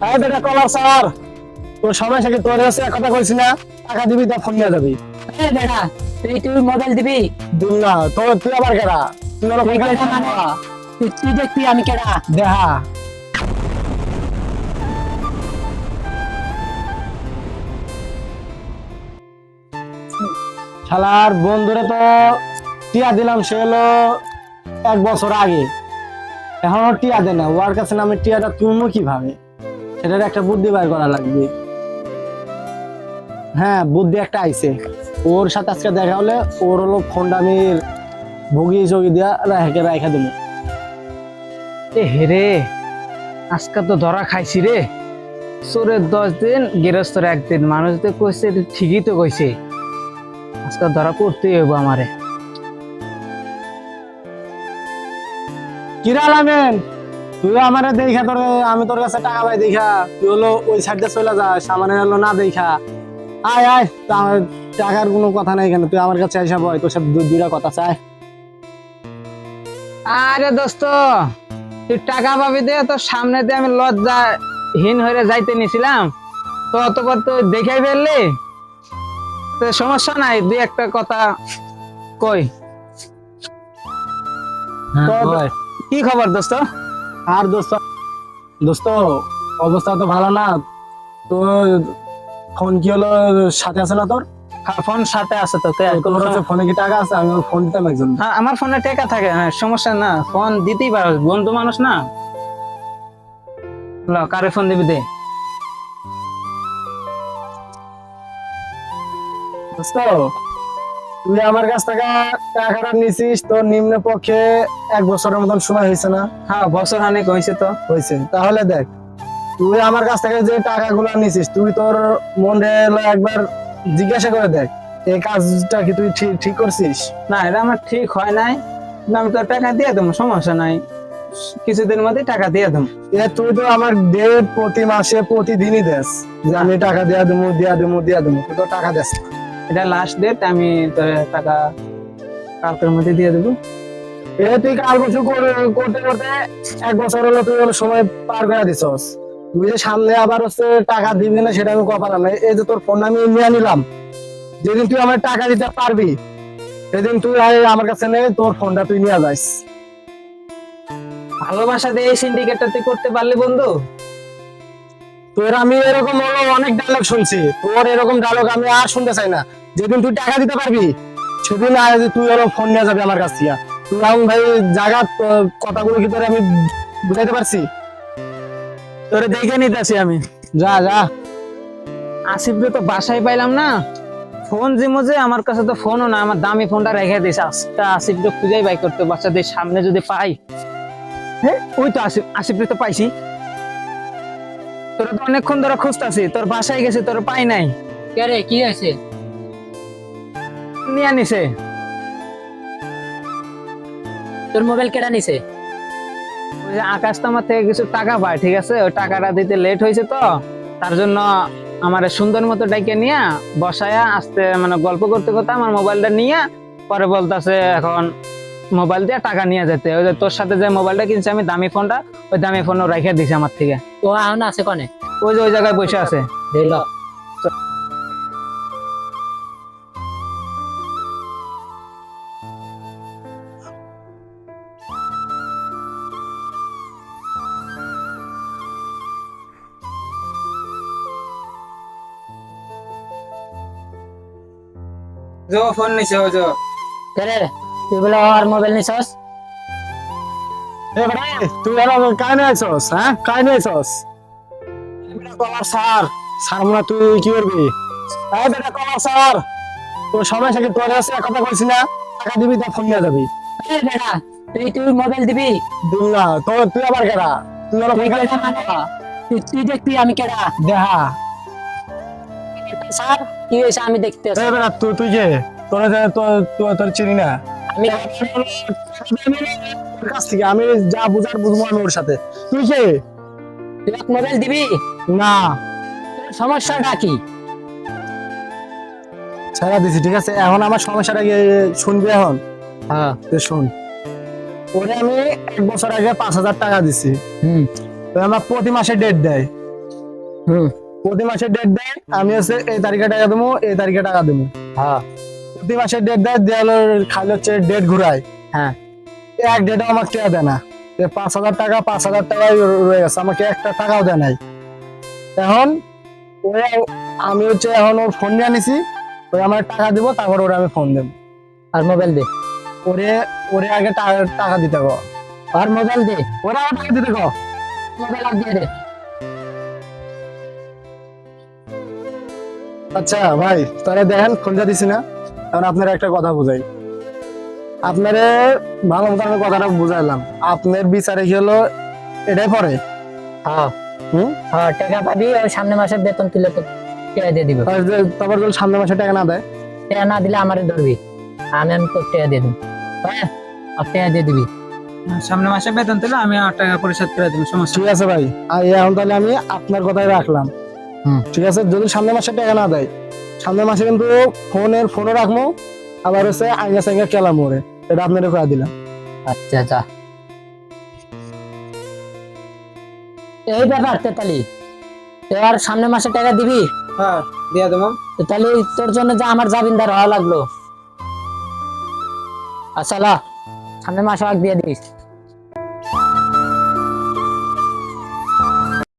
হ্যাঁ বেটা কলার স্যার তোর সময় থেকে তোর কাছে কথা কইছি না টাকা দিবি তা ফোন নিয়ে যাবি। এই বেটা তুই তুই মোবাইল দিবি? দিন না তোর তুই আবার কেরা তুই আবার তুই কেডা? তুই তুই দেখবি আমি কেডা? দেহা শালার বন্ধুরে তো টিয়া দিলাম সে হলো এক বছর আগে। এখনও টিয়া দেয় না ওর কাছে না আমি টিয়াটা তুলবো কীভাবে? সেটার একটা বুদ্ধি বাইর করা লাগবে। হ্যাঁ বুদ্ধি একটা আইছে। ওর সাথে আজকে দেখা হলে ওর হলো ফোনটা আমি ভুগি চগি দিয়া রেখে রেখে দেবো। এ হেরে আজকে তো ধরা খাইছি রে। চোরের দশ দিন গৃহস্থর একদিন মানুষ তো কইছে ঠিকই তো কইছে। আজকে ধরা পড়তেই হইব আমারে। কিরা লামেন আমারে দেখা তোর আমি তোর কাছে টাকা পাই দেখা। তুই হলো ওই সাইডে চলে যাস আমার হলো না দেখা। আয় আয় তা- টাকার কোনো কথা নাই কেন তুই আমার কাছে এসে বয় তোর সাথে দুইটা কথা চাই। আরে দোস্ত তুই টাকা পাবি দে তোর সামনে দিয়ে আমি লজ্জা হীন হয়ে যাইতে নিছিলাম। তো অতপর তো দেখাই ফেললি? তো সমস্যা নাই দুই একটা কথা কই। কি খবর দোস্ত? আর দোস্ত দোস্ত অবস্থা তো ভালো না। তো ফোন কি হলো? সাথে আছে না তোর? হ্যাঁ, ফোন সাথে আছে তো। তে- ফোনে কি টাকা আছে? আমি ফোন দিতাম একজন। হ্যাঁ আমার ফোনে টেকা থাকে হ্যাঁ, সমস্যা না। ফোন দিতেই পারো বন্ধু মানুষ না। ল, কারে ফোন দিবি দে? দোস্ত তুই আমার কাছ থেকে টাকাটা নিছিস তোর নিম্ন পক্ষে এক বছরের মতন সময় হয়েছে না? হ্যাঁ বছর অনেক হয়েছে তো। হয়েছে। তাহলে দেখ তুই আমার কাছ থেকে যে টাকাগুলো নিছিস তুই তোর মনে একবার জিজ্ঞাসা করে দেখ এই কাজটা কি তুই ঠিক ঠিক করছিস? না এটা আমার ঠিক হয় নাই। না, আমি তোর টাকা দিয়ে দেবো সমস্যা নাই। কিছুদিন মধ্যে টাকা দিয়ে দেবো। এ তুই তো আমার ডেট প্রতি মাসে প্রতিদিনই দেস যে আমি টাকা দিয়ে দেবো দেয়া দেবো দেয়া দেবো তুই তো টাকা দেস না। এটা লাস্ট ডেট আমি তোর টাকা কালকের মধ্যে দিয়ে দেবো। এ, তুই কাল বছর করতে করতে এক বছর হলো তুই সময় পার করে দিছস। তুই যে সামনে আবার হচ্ছে টাকা দিবি না, সেটা আমি কপালাম না এই যে তোর ফোন আমি নিয়ে নিলাম। যেদিন তুই আমার টাকা দিতে পারবি, সেদিন তুই আমার কাছে নে, তোর ফোনটা তুই নিয়ে যাস। ভালোবাসা দিয়ে সিন্ডিকেটটা তুই করতে পারলি বন্ধু? তোর আমি এরকম অনেক ডায়লগ শুনছি। তোর এরকম ডায়লগ আমি আর শুনতে চাই না। যেদিন তুই টাকা দিতে পারবি, সেদিন তুই হলো ফোন নিয়ে যাবি আমার কাছ থেকে। রাহুল ভাই জায়গা কথাগুলো কি তোর আমি বুঝাইতে পারছি? তোরে দেখে নিতেছি আমি। যা যা। আসিফকে তো বাসায় পাইলাম না। ফোন যে, আমার কাছে তো ফোনও না, আমার দামি ফোনটা রেখে দিস। আজকে আসিফকে খুঁজেই বাই করতে বাচ্চাদের সামনে যদি পাই। হ্যাঁ ওই তো আসিফ আসিফকে তো পাইছি। তোরা তো অনেকক্ষণ ধরে খুঁজতাছি তোর বাসায় গেছে তোর পাই নাই। কে নিয়ে নিছে তোর মোবাইল কেডা নিছে? ওই যে আকাশ তো আমার থেকে কিছু টাকা পায় ঠিক আছে? ওই টাকাটা দিতে লেট হয়েছে তো তার জন্য আমার সুন্দর মতো ডাইকে নিয়ে বসায়া আসতে মানে গল্প করতে করতে আমার মোবাইলটা নিয়ে পরে বলতেছে এখন মোবাইল দিয়ে টাকা নিয়ে যেতে। ওই যে তোর সাথে যে মোবাইলটা কিনছি আমি দামি ফোনটা ওই দামি ফোন রেখে দিছে আমার থেকে। ও এখন আছে কনে? ওই যে ওই জায়গায় বসে আছে। ফোন নিছে ওই যে। তুই বলে আর মোবাইল নিছস? তুই কাই নিয়ে হ্যাঁ? কাই নিয়ে কলার মনে তুই কি করবি? এই বেটা কলার স্যার। তোর সময় থেকে তোর কাছে কথা কইছি না। টাকা দিবি তা ফোন নিয়ে যাবি। এই বেটা তুই তুই মোবাইল দিবি? দিন না। তোর তুই আবার কেডা? তুই তুই কোথায়-? তুই তুই দেখবি আমি কেডা। স্যার কি হয়েছে আমি দেখতে তুই তুই যে- তোর তোর তোর চিনি না। আমি কাছ থেকে আমি যা বুঝার বুঝব আমি ওর সাথে। তুই কে? এক মোবাইল দিবি? না। সমস্যাটা কি? ছেড়া দিছি ঠিক আছে? এখন আমার সমস্যাটা শুনবি এখন? হ্যাঁ। তুই শুন। ওরে আমি এক বছর আগে পাঁচ হাজার টাকা দিছি। হুম। আমার প্রতি মাসে ডেট দেয়। হুম। প্রতি মাসে ডেট দেয় আমি হচ্ছে এই তারিখে টাকা দেবো এই তারিখে টাকা দেবো। হ্যাঁ। ডেট দেয় দেওয়ালে খালি হচ্ছে ডেট ঘুরায়। হ্যাঁ। এক ডেটে আমাকে টাকা দেয় না। পাঁচ হাজার টাকা পাঁচ হাজার টাকাই রয়ে গেছে আমাকে একটা টাকাও দেয় নাই। এখন আমি হচ্ছে এখন ওর ফোন নিয়ে নিছি আমার টাকা দিব তারপর ওরে আমি ফোন দেবো। আর মোবাইল দে। ওরে ওরে আগে টাকা দিতে গো আর মোবাইল দে। ওরে টাকা দিতে গো মোবাইল আর দিয়ে দে। আচ্ছা ভাই তাহলে দেখেন খোঁজা দিছি না। আপনার একটা কথা বুঝাই। আপনারে ভালো মতো আমি কথাটা বুঝাইলাম। আপনার বিচারে কি হলো এটাই পরে? হ্যাঁ। হুম? হ্যাঁ টাকা পাবি ওই সামনে মাসে বেতন তুলে তো টাকা দিয়ে দিবে। তারপর যদি সামনের মাসে টাকা না দেয়? টাকা না দিলে আমারে ধরবি। আমি আমি তোর টাকা দিয়ে দেবো। হ্যাঁ? আর টাকা দিয়ে দিবি। সামনে মাসে বেতন তুলে আমি আর টাকা পরিশোধ করে দেবো সমস্যা ঠিক আছে ভাই। আর এখন তাহলে আমি আপনার কথাই রাখলাম। হুম। ঠিক আছে? যদি সামনে মাসে টাকা না দেয় সামনের মাসে কিন্তু ফোনের ফোনও রাখব আবার হচ্ছে আইনা সাইঙ্গা কেলাম ওরে। এটা আপনার করে দিলাম। আচ্ছা আচ্ছা। এই ব্যাপার তেতালি এবার সামনে মাসে টাকা দিবি? হ্যাঁ দিয়ে দেবো। তো তাহলে তোর জন্য যা আমার জামিনদার হওয়া লাগল। আচ্ছা লা, সামনের মাসে আগ দিয়ে দিস